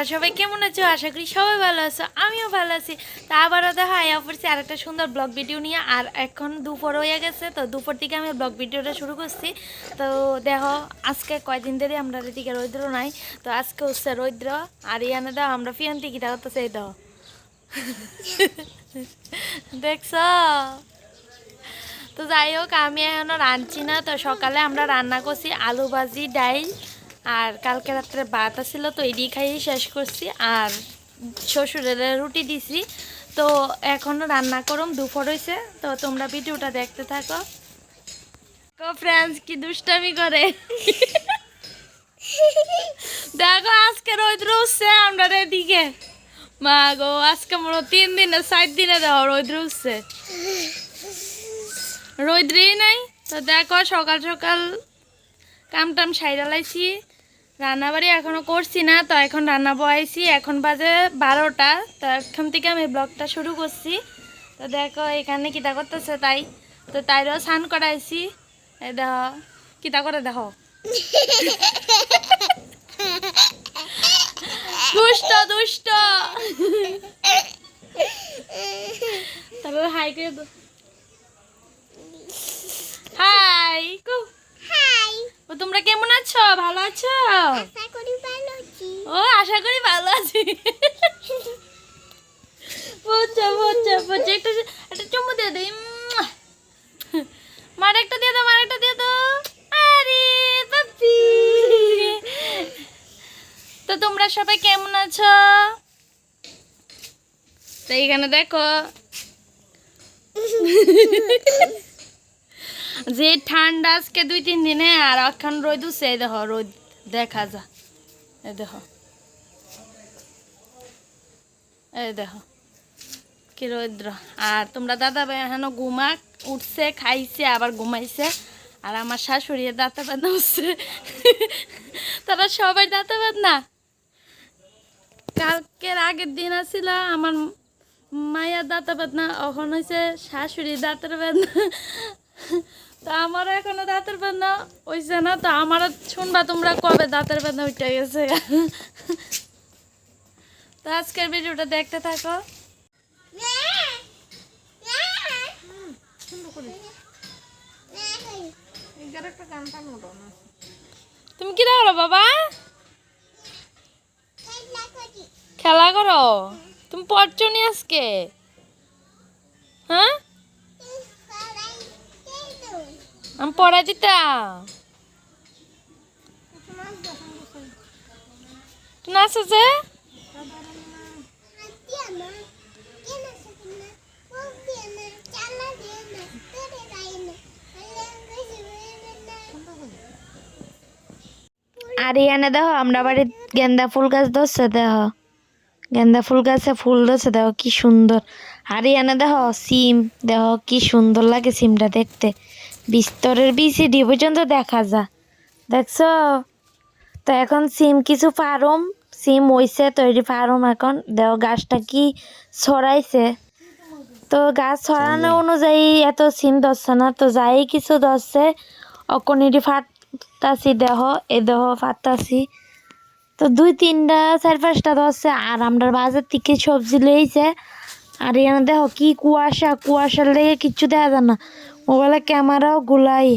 তোমরা সবাই কেমন আছো? আশা করি সবাই ভালো আছো, আমিও ভালো আছি। তা আবারও দেখা আয়া পড়ছি আর একটা সুন্দর ব্লগ ভিডিও নিয়ে। আর এখন দুপুর হয়ে গেছে, তো দুপুর থেকে আমি ব্লগ ভিডিওটা শুরু করছি। তো দেখো, আজকে কয়দিন ধরে আমরা এদিকে রৌদ্র নাই, তো আজকে হচ্ছে রৌদ্র। আর ইয়ানে দাও আমরা ফিয়ান্তি কিটা করতেছে এই দাও দেখছ? তো যাই হোক, আমি এখনও রাঁধছি না, তো সকালে আমরা রান্না করছি আলু ভাজি, ডাইল। আর কালকে রাত্রে ভাত আছিল, তো এডি খাইয়ে শেষ করছি। আর শ্বশুরের রুটি দিছি, তো এখনও রান্না করুম, দুপুর হয়েছে তো তোমরা ভিডিওটা দেখতে থাকো। ফ্রেন্ডস কি দুষ্টামি করে। দেখো আজকে রোদ উঠছে, আমরা এদিকে। মা গো, আজকে মনে তিন দিনে, চার দিনে দেখো রোদ উঠছে। রোদ্রেই নাই, তো দেখো সকাল সকাল কাম টাম সাইডা লাইছি রান্নাবাড়ি এখনও করছি না, তো এখন রান্না বয়াইছি। এখন বাজে বারোটা, তো এখন থেকে আমি ব্লগটা শুরু করছি। তো দেখো, এখানে কিতা করতেছে তাই। তো তাইরও স্নান করাইছি। দেখো কিতা করে দেখো দুষ্ট দুষ্ট। তারপর হাই হাই, কো। ও তোমরা কেমন আছো? ভালো আছো? আশা করি ভালো আছি। ও আশা করি ভালো আছি। একটা একটা চুমু দিয়ে মার একটা দিয়ে দাও মার একটা দিয়ে দাও। আরে পাপি। তো তোমরা সবাই কেমন আছো? তো এইখানে দেখো। যে ঠান্ডা আজকে দুই তিন দিনে আর এখন রোদ উঠছে, এই দেখো, রোদ দেখা যা, এই দেখো। এই দেখো, কি রৌদ্র। আর তোমরা দাদা ভাই এখনও ঘুমাক, উঠছে, খাইছে, আবার ঘুমাইছে। আর আমার শাশুড়ি দাঁতে বাঁধা উঠছে তারা সবাই দাঁতে বাঁধনা কালকের আগের দিন আসছিল আমার মায়ের দাঁতে বাঁধনা এখন হয়েছে শাশুড়ি দাঁতের বাঁধনা তো আমারও এখনও দাঁতের বেদনা হইছে না, তো আমারও শুনবা তোমরা কবে দাঁতের বেদনা উঠে গেছে। তো আজকের ভিডিওটা দেখতে থাকো। তুমি কি দেখো বাবা? খেলা করো। তুমি পড়ছো নি আজকে? হ্যাঁ? আমি পড়াই দিতাম। আর এখানে দেখো, আমরা বাড়ির গেন্দা ফুল গাছ ধরছে, দেখো। গেন্দা ফুল গাছে ফুল ধরছে, দেখো কি সুন্দর। আর এখানে দেখো, সিম, দেখো কি সুন্দর লাগে সিমটা দেখতে। বিস্তরের বিসিডি পর্যন্ত দেখা যা। দেখছ? তো এখন সিম কিছু ফার্ম সিম হইছে তৈরি ফার্ম এখন। দেখো গাছটা কি ছড়াইছে। তো গাছ ছড়ানো অনুযায়ী এত সিম ধরছে না। তো যাই কিছু ধরছে অকনিটি ফাটতাছি দেহ এ দেহ ফাটতাছি। তো দুই তিনটা চার পাঁচটা ধরছে। আর আমরা বাজার থেকে সবজি লইছে। আর এখানে দেখো কি কুয়াশা কুয়াশার লেগে কিচ্ছু দেখা যায় না। মোবাইলে ক্যামেরাও গুলাই।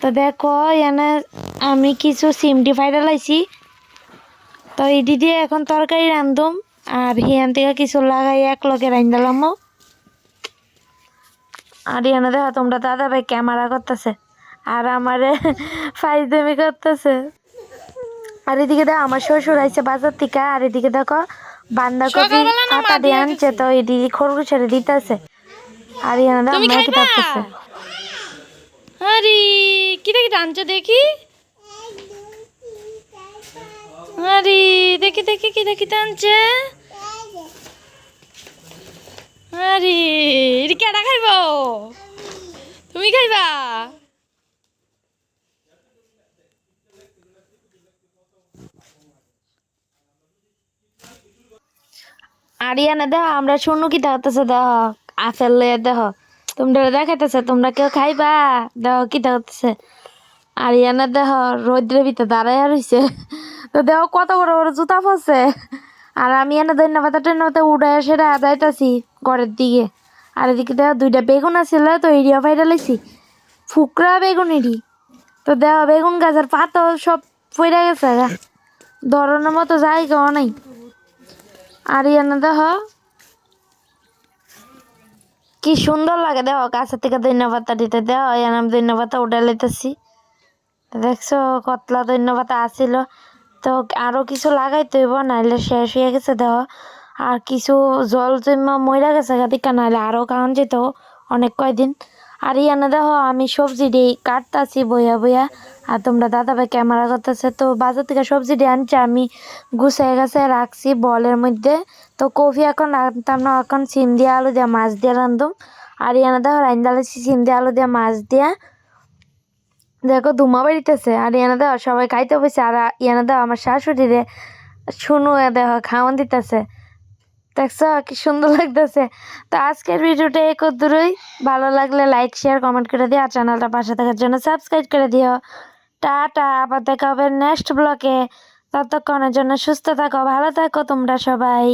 তো দেখো এখানে আমি কিছু সিমটি ফাইডা লাইছি। তো এটি দিয়ে এখন তরকারি রান্ধুম আর হিয়ান থেকে কিছু লাগাই এক লগে রান্ধালাম আর এনে দেখো তোমরা দাদা ভাই ক্যামেরা করতেছে আর আমারে ফাইজদামি করতেছে। আর এদিকে দেখো আমার শ্বশুর আইছে বাজার থেকে আর এদিকে দেখো বান্ধাকপি আটা দিয়ে আনছে তো এটি খরগোশের দিতেছে। আর এখানে দেখো মেয়ে কি করতেছে আরে কি দেখি টানছো দেখি? আরে দেখি দেখি কি দেখি টানছে আরে এটা কেডা খাইব? তুমি খাইবা? আরিয়ানা দা আমরা শুনু কি দেখতেছে দেখ। আপেল দেখ তোমরা দেখাইতেছে, তোমরা কেউ খাইবা? দেখ কি দেখতেছে আরিয়ানা দেখ রৌদ্রের ভিতরে দাঁড়াইয়া রইছে। তো দেখো কত বড় বড় জুতা পড়ছে আর আমি এনে ধন্যবাদ টন্যবাদ উড়ে সেটা যাইতাছি ঘরের দিকে। আর এদিকে দেখো দুইটা বেগুন আছিল তো এরিয়া ফাইটা লাইছি। ফুকরা বেগুন এরি তো দেখো বেগুন গাছের পাতা সব পড়ে গেছে ধরনের মতো জায়গাও নাই। আর এনে দেখো কি সুন্দর লাগে, দেখো, গাছের থেকে ধন্যবাদ দিতে। দেখো এখানে আমি ধন্যবাদ উঠে লাইতেছি। দেখছ, কতলা ধন্যবাদ আসিল। তো আরও কিছু লাগাইতে হইব, নাইলে শেষ হয়ে গেছে, দেখো। আর কিছু জল জমা মরে গেছে গাদিকা নাইলে আরও কারণ যেত অনেক কয়দিন। আর ইয়ানে, দেখো, আমি সবজি দিয়ে কাটতাছি বইয়া বইয়া। আর তোমরা দাদা ভাই ক্যামেরা করতেছে, তো বাজার থেকে সবজি দিয়ে আনছি, আমি গুছাই গেছে রাখছি বলের মধ্যে। তো কফি এখন রাখতাম না, এখন সিম দিয়ে আলু দিয়ে মাছ দিয়ে রান্ধুম আর ইয়ানে, দেখো রান্দালেছি সিম দিয়ে আলু দিয়ে মাছ দিয়া দেখো ধুমা বাড়িতেছে। আর ইয়ানা দেওয়া সবাই খাইতে বসে, আর ইয়ানা দেওয়া আমার শাশুড়িরে শুনু দেখো, খাওয়ান দিতেছে। দেখছ কি সুন্দর লাগতেছে। তো আজকের ভিডিওটা এক দূরই ভালো লাগলে লাইক শেয়ার কমেন্ট করে দিও আর চ্যানেলটা পাশে থাকার জন্য সাবস্ক্রাইব করে দিও। টাটা, আবার দেখা হবে নেক্সট ব্লকে ততক্ষণের জন্য সুস্থ থাকো, ভালো থাকো তোমরা সবাই।